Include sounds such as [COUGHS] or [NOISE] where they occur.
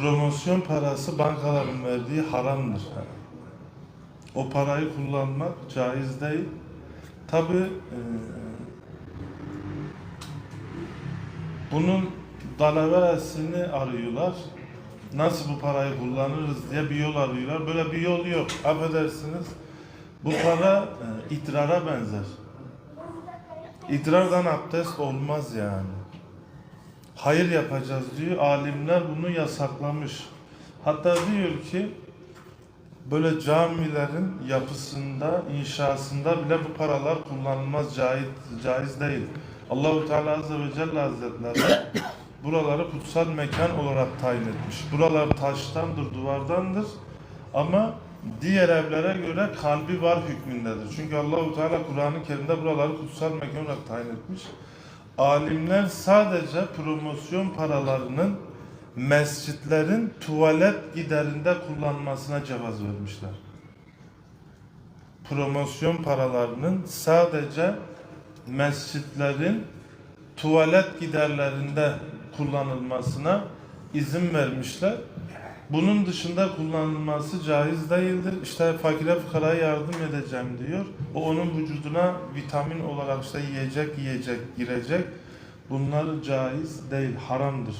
promosyon parası bankaların verdiği haramdır. O parayı kullanmak caiz değil. Tabi bunun dalaveresini arıyorlar. Nasıl bu parayı kullanırız diye bir yol arıyorlar. Böyle bir yol yok. Affedersiniz. Bu para e, idrara benzer. İdrardan abdest olmaz yani. Hayır yapacağız diyor. Alimler bunu yasaklamış. Hatta diyor ki böyle camilerin yapısında, inşasında bile bu paralar kullanılmaz, caiz, caiz değil. Allahu Teala Azze ve Celle Hazretleri [COUGHS] buraları kutsal mekan olarak tayin etmiş. Buralar taştandır, duvardandır ama diğer evlere göre kalbi var hükmündedir. Çünkü Allahu Teala Kur'an-ı Kerim'de buraları kutsal mekan olarak tayin etmiş. Alimler sadece promosyon paralarının mescitlerin tuvalet giderinde kullanmasına cevaz vermişler. Promosyon paralarının sadece mescitlerin tuvalet giderlerinde kullanılmasına izin vermişler. Bunun dışında kullanılması caiz değildir. İşte fakire fukaraya yardım edeceğim diyor. O onun vücuduna vitamin olarak işte yiyecek yiyecek girecek. Bunlar caiz değil, haramdır.